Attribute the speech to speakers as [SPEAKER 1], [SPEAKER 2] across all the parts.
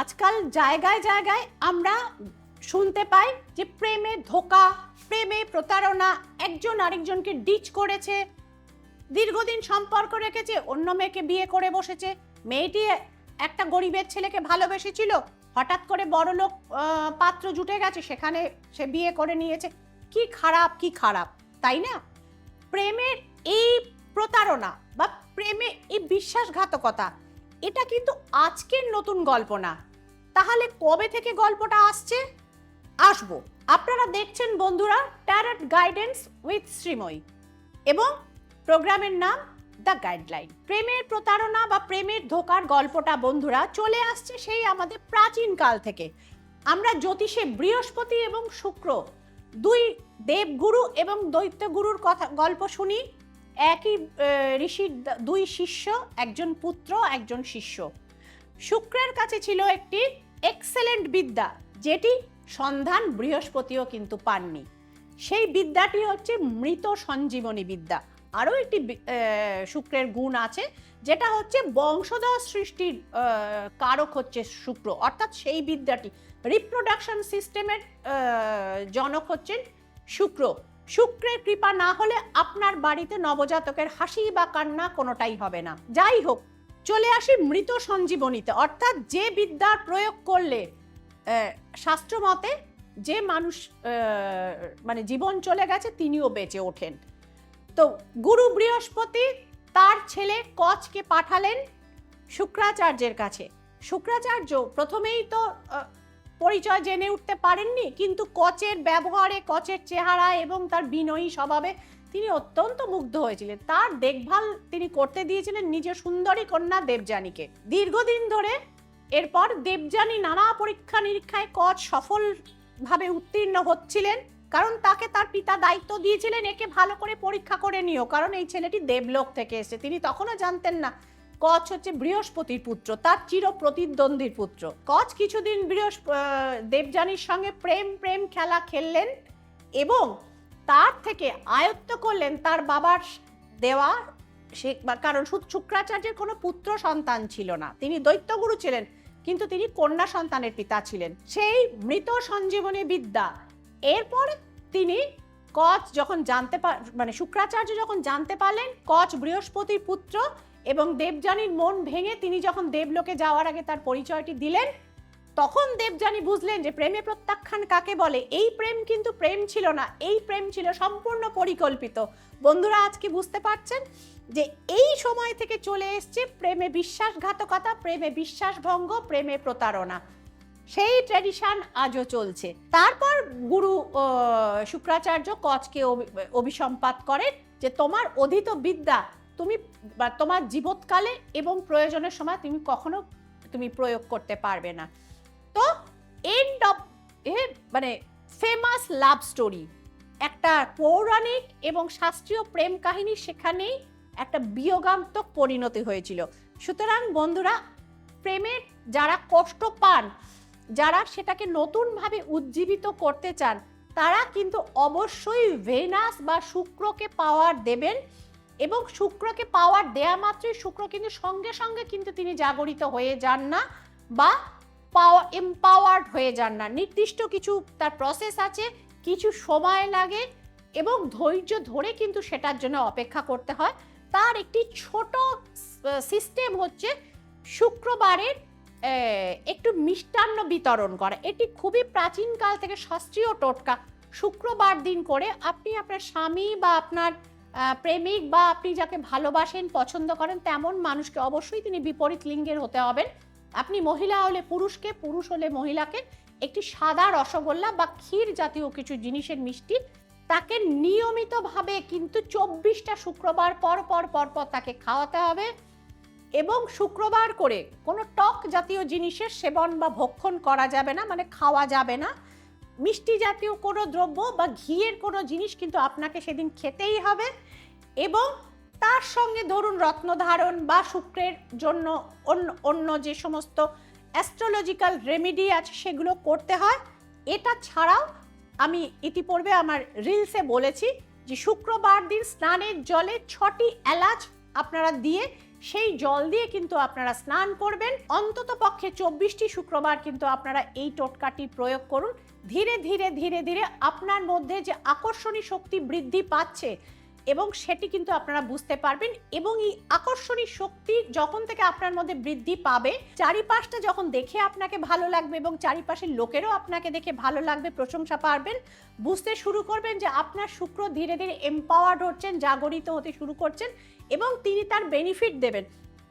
[SPEAKER 1] আজকাল জায়গায় জায়গায় আমরা শুনতে পাই যে প্রেমে ধোকা, প্রেমে প্রতারণা, একজন আরেকজনকে ডিচ করেছে, দীর্ঘদিন সম্পর্ক রেখেছে, অন্য মেয়েকে বিয়ে করে বসেছে। মেয়েটি একটা গরিবের ছেলেকে ভালোবেসেছিল, হঠাৎ করে বড় লোক পাত্র জুটে গেছে, সেখানে সে বিয়ে করে নিয়েছে। কি খারাপ কি খারাপ, তাই না? প্রেমের এই প্রতারণা বা প্রেমে এই বিশ্বাসঘাতকতা, এটা কিন্তু আজকের নতুন গল্প না। তাহলে কবে থেকে গল্পটা আসছে? আসব। আপনারা দেখছেন বন্ধুরা ট্যারট গাইডেন্স উইথ শ্রীময়ী এবং প্রোগ্রামের নাম দ্য গাইডলাইন প্রেমের প্রতারণা বা প্রেমের ধোকার গল্পটা বন্ধুরা চলে আসছে সেই আমাদের প্রাচীন কাল থেকে। আমরা জ্যোতিষে বৃহস্পতি এবং শুক্র, দুই দেবগুরু এবং দৈত্যগুরুর কথা, গল্প শুনি। একই ঋষির দুই শিষ্য, একজন পুত্র, একজন শিষ্য। শুক্রের কাছে ছিল একটি এক্সেলেন্ট বিদ্যা, যেটি সন্ধান বৃহস্পতিও কিন্তু পাননি। সেই বিদ্যাটি হচ্ছে মৃত সঞ্জীবনী বিদ্যা। আরও একটি শুক্রের গুণ আছে, যেটা হচ্ছে বংশধর সৃষ্টির কারক হচ্ছে শুক্র। অর্থাৎ সেই বিদ্যাটি রিপ্রোডাকশন সিস্টেমের জনক হচ্ছেন শুক্র। শুক্রের কৃপা না হলে আপনার বাড়িতে নবজাতকের হাসি বা কান্না কোনোটাই হবে না। যাই হোক চলে আসি মৃত সঞ্জীবনীতে। অর্থাৎ যে বিদ্যার প্রয়োগ করলে শাস্ত্র মতে যে মানুষ মানে জীবন চলে গেছে, তিনিও বেঁচে ওঠেন। তো গুরু বৃহস্পতি তার ছেলে কচকে পাঠালেন শুক্রাচার্যের কাছে। শুক্রাচার্য প্রথমেই তো পরিচয় জেনে উঠতে পারেননি, কিন্তু কচের ব্যবহারে কচের চেহারা এবং তার বিনয়ী স্বভাবে তিনি অত্যন্ত মুগ্ধ হয়েছিলেন। তার দেখভাল তিনি করতে দিয়েছিলেন নিজের সুন্দরী কন্যা দেবযানীকে। দীর্ঘদিন ধরে এরপর দেবযানী নানা পরীক্ষা নিরীক্ষায় কচ সফলভাবে উত্তীর্ণ হচ্ছিলেন, কারণ তাকে তার পিতা দায়িত্ব দিয়েছিলেন, একে ভালো করে পরীক্ষা করে নিও, কারণ এই ছেলেটি দেবলোক থেকে এসে তিনি তখনও জানতেন না, কচ হচ্ছে বৃহস্পতির পুত্র, তার চির প্রতিদ্বন্দ্বীর পুত্র। কচ কিছুদিন বৃহস্প দেবযানীর সঙ্গে প্রেম প্রেম খেলা খেললেন এবং তার থেকে আয়ত্ত করলেন তার বাবার দেওয়া সে কারণ শুক্রাচার্যের কোনো পুত্র সন্তান ছিল না। তিনি দৈত্যগুরু ছিলেন, কিন্তু তিনি কন্যা সন্তানের পিতা ছিলেন। সেই মৃত সঞ্জীবনী বিদ্যা, এরপর তিনি কচ যখন জানতে পার মানে শুক্রাচার্য যখন জানতে পারলেন, কচ বৃহস্পতির পুত্র এবং দেবযানীর মন ভেঙে তিনি যখন দেবলোকে যাওয়ার আগে তার পরিচয়টি দিলেন তখন দেবযানী বুঝলেন যে প্রেমে প্রত্যাখ্যান কাকে বলে? এই প্রেম কিন্তু প্রেম ছিল না, এই প্রেম ছিল সম্পূর্ণ পরিকল্পিত। বন্ধুরা আজকে বুঝতে পারছেন? যে এই সময় থেকে চলে এসছে প্রেমে বিশ্বাসঘাতকতা, প্রেমে বিশ্বাসভঙ্গ, প্রেমে প্রতারণা। সেই ট্র্যাডিশন আজও চলছে। তারপর গুরু শুক্রাচার্য কচকে অভি- অভিসম্পাত করেন যে তোমার অধীত বিদ্যা তুমি তোমার জীবৎকালে এবং প্রয়োজনের সময় তুমি কখনো তুমি প্রয়োগ করতে পারবে না। তো এন্ড অফ এ মানে ফেমাস লাভ স্টোরি একটা পৌরাণিক এবং শাস্ত্রীয় প্রেম কাহিনী সেখানেই একটা বিয়োগান্তক পরিণতি হয়েছিল। সুতরাং বন্ধুরা, প্রেমের যারা কষ্ট পান, যারা সেটাকে নতুনভাবে উজ্জীবিত করতে চান, তারা কিন্তু অবশ্যই ভেনাস বা শুক্রকে পাওয়ার দেবেন এবং শুক্রকে পাওয়ার দেয়া মাত্রই শুক্র কিন্তু সঙ্গে সঙ্গে কিন্তু তিনি জাগরিত হয়ে যান না বা পাওয়া এম্পাওয়ার্ড হয়ে যান না। নির্দিষ্ট কিছু তার প্রসেস আছে, কিছু সময় লাগে এবং ধৈর্য ধরে কিন্তু সেটার জন্য অপেক্ষা করতে হয়। তার একটি ছোট সিস্টেম হচ্ছে শুক্রবারের একটু মিষ্টান্ন বিতরণ করা। এটি খুবই প্রাচীনকাল থেকে শাস্ত্রীয় টোটকা। শুক্রবার দিন করে আপনি আপনার স্বামী বা আপনার প্রেমিক বা আপনি যাকে ভালোবাসেন, পছন্দ করেন, তেমন মানুষকে অবশ্যই তিনি বিপরীত লিঙ্গের হতে হবেন। আপনি মহিলা হলে পুরুষকে, পুরুষ হলে মহিলাকে একটি সাদা রসগোল্লা বা ক্ষীর জাতীয় কিছু জিনিসের মিষ্টি তাকে নিয়মিতভাবে কিন্তু চব্বিশটা শুক্রবার পর পর পর পর তাকে খাওয়াতে হবে এবং শুক্রবার করে কোনো টক জাতীয় জিনিসের সেবন বা ভক্ষণ করা যাবে না মানে খাওয়া যাবে না। মিষ্টি জাতীয় কোনো দ্রব্য বা ঘিয়ের কোনো জিনিস কিন্তু আপনাকে সেদিন খেতেই হবে এবং তার সঙ্গে ধরুন রত্নধারণ বা শুক্রের জন্য অন্য অন্য যে সমস্ত অ্যাস্ট্রোলজিক্যাল রেমেডি আছে সেগুলো করতে হয়। এটা ছাড়াও আমি ইতিপূর্বে আমার রিলসে বলেছি যে শুক্রবার দিন স্নানের জলে ছটি এলাচ আপনারা দিয়ে সেই জল দিয়ে কিন্তু আপনারা স্নান করবেন। অন্তত পক্ষে চব্বিশটি শুক্রবার কিন্তু আপনারা এই টোটকাটি প্রয়োগ করুন। ধীরে ধীরে ধীরে ধীরে আপনার মধ্যে যে আকর্ষণী শক্তি বৃদ্ধি পাচ্ছে এবং সেটি কিন্তু আপনারা বুঝতে পারবেন এবং এই আকর্ষণী শক্তি যখন থেকে আপনার মধ্যে বৃদ্ধি পাবে, চারিপাশটা যখন দেখে আপনাকে ভালো লাগবে এবং চারিপাশের লোকেরও আপনাকে দেখে ভালো লাগবে, প্রশংসা পারবেন, বুঝতে শুরু করবেন যে আপনার শুক্র ধীরে ধীরে এম্পাওয়ার্ড হচ্ছেন, জাগরিত হতে শুরু করছেন এবং তিনি তার বেনিফিট দেবেন।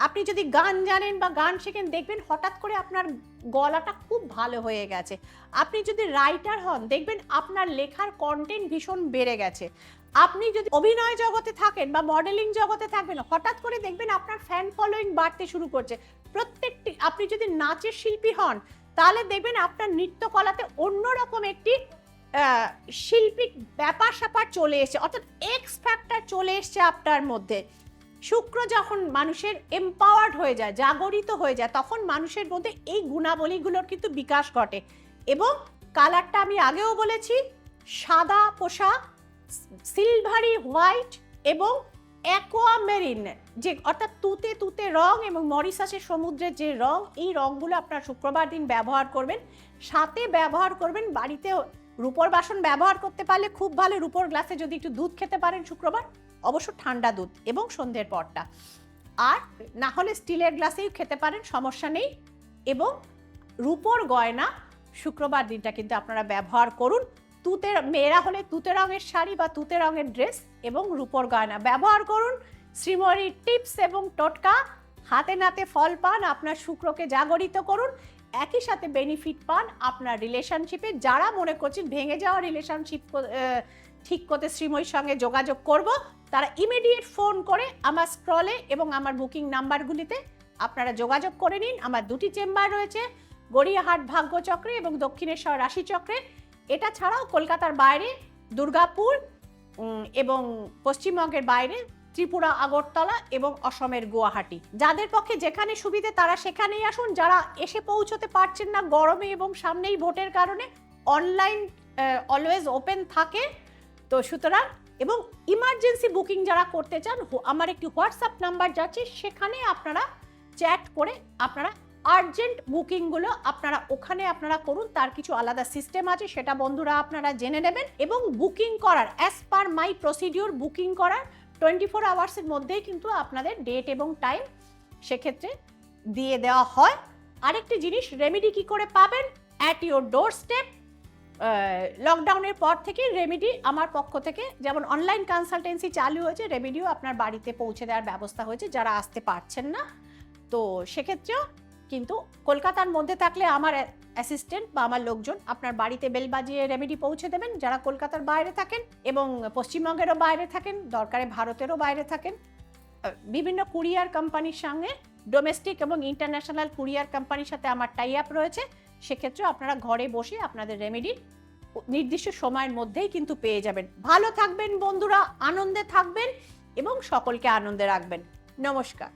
[SPEAKER 1] আপনি যদি গান জানেন বা গান শেখেন, দেখবেন হঠাৎ করে আপনার গলাটা খুব ভালো হয়ে গেছে। আপনি যদি রাইটার হন, দেখবেন আপনার লেখার কন্টেন্ট ভীষণ বেড়ে গেছে। আপনি যদি অভিনয় জগতে থাকেন বা মডেলিং জগতে থাকবেন, হঠাৎ করে দেখবেন আপনার ফ্যান ফলোয়িং বাড়তে শুরু করছে। প্রত্যেকটি, আপনি যদি নাচের শিল্পী হন, তাহলে দেখবেন আপনার নৃত্যকলাতে অন্যরকম একটি শিল্পিক ব্যাপার স্যাপার চলে এসছে। অর্থাৎ এক্স ফ্যাক্টর চলে এসছে আপনার মধ্যে। শুক্র যখন মানুষের এম্পাওয়ার্ড হয়ে যায়, জাগরিত হয়ে যায়, তখন মানুষের মধ্যে এই গুণাবলীগুলোর কিন্তু বিকাশ ঘটে। এবং কালারটা আমি আগেও বলেছি, সাদা পোশাক সিলভারি হোয়াইট এবং অ্যাকোয়ামেরিন যে অর্থাৎ তুতে তুতে রং এবং মরিসাসের সমুদ্রের যে রং, এই রংগুলো আপনার শুক্রবার দিন ব্যবহার করবেন। সাথে ব্যবহার করবেন বাড়িতে রূপোর বাসন ব্যবহার করতে পারলে খুব ভালো, রূপোর গ্লাসে যদি একটু দুধ খেতে পারেন শুক্রবার, অবশ্য ঠান্ডা দুধ এবং সন্ধ্যের পরটা। আর না হলে স্টিলের গ্লাসেই খেতে পারেন, সমস্যা নেই। এবং রূপোর গয়না শুক্রবার দিনটা কিন্তু আপনারা ব্যবহার করুন। তুতে মেয়েরা হলে তুতে রঙের শাড়ি বা তুতে রঙের ড্রেস এবং রূপোর গয়না। ব্যবহার করুন শ্রীময়ী টিপস এবং টোটকা। হাতে নাতে ফল পান, আপনার শুক্রকে জাগরিত করুন। একই সাথে বেনিফিট পান আপনার রিলেশনশিপে যারা মনে করছেন ভেঙে যাওয়া রিলেশনশিপ ঠিক করতে শ্রীময়ীর সঙ্গে যোগাযোগ করব, তারা ইমিডিয়েট ফোন করে আমার স্ক্রলে এবং আমার বুকিং নাম্বারগুলিতে আপনারা যোগাযোগ করে নিন। আমার দুটি চেম্বার রয়েছে, গড়িয়াহাট ভাগ্যচক্রে এবং দক্ষিণেশ্বর রাশিচক্রে। এটা ছাড়াও কলকাতার বাইরে, দুর্গাপুর এবং পশ্চিমবঙ্গের বাইরে, ত্রিপুরা, আগরতলা এবং অসমের গুয়াহাটি। যাদের পক্ষে যেখানে সুবিধে তারা সেখানেই আসুন। যারা এসে পৌঁছতে পারছেন না গরমে এবং সামনেই ভোটের কারণে অনলাইন অলওয়েজ ওপেন থাকে। তো সুতরাং, এবং ইমার্জেন্সি বুকিং যারা করতে চান আমার একটি হোয়াটসঅ্যাপ নাম্বার যাচ্ছে, সেখানে আপনারা চ্যাট করে আপনারা আর্জেন্ট বুকিংগুলো আপনারা ওখানে আপনারা করুন, তার কিছু আলাদা সিস্টেম আছে, সেটা বন্ধুরা আপনারা জেনে নেবেন। এবং বুকিং করার as per my procedure booking করার টোয়েন্টি ফোর আওয়ার্সের মধ্যেই কিন্তু আপনাদের ডেট এবং টাইম সেক্ষেত্রে দিয়ে দেওয়া হয়। আরেকটি জিনিস রেমেডি কি করে পাবেন? অ্যাট ইউর ডোর স্টেপ লকডাউনের পর থেকে রেমেডি আমার পক্ষ থেকে, যেমন অনলাইন কনসালটেন্সি চালু হয়েছে রেমেডিও আপনার বাড়িতে পৌঁছে দেওয়ার ব্যবস্থা হয়েছে, যারা আসতে পারছেন না। তো সেক্ষেত্রেও কিন্তু কলকাতার মধ্যে থাকলে আমার অ্যাসিস্ট্যান্ট বা আমার লোকজন আপনার বাড়িতে বেল বাজিয়ে রেমেডি পৌঁছে দেবেন। যারা কলকাতার বাইরে থাকেন এবং পশ্চিমবঙ্গেরও বাইরে থাকেন, দরকারে ভারতেরও বাইরে থাকেন বিভিন্ন কুরিয়ার কোম্পানির সঙ্গে ডোমেস্টিক এবং ইন্টারন্যাশনাল কুরিয়ার কোম্পানির সাথে আমার টাই আপ রয়েছে। সেক্ষেত্রে আপনারা ঘরে বসে আপনাদের রেমেডি নির্দিষ্ট সময়ের মধ্যেই কিন্তু পেয়ে যাবেন। ভালো থাকবেন বন্ধুরা, আনন্দে থাকবেন এবং সকলকে আনন্দে রাখবেন। নমস্কার।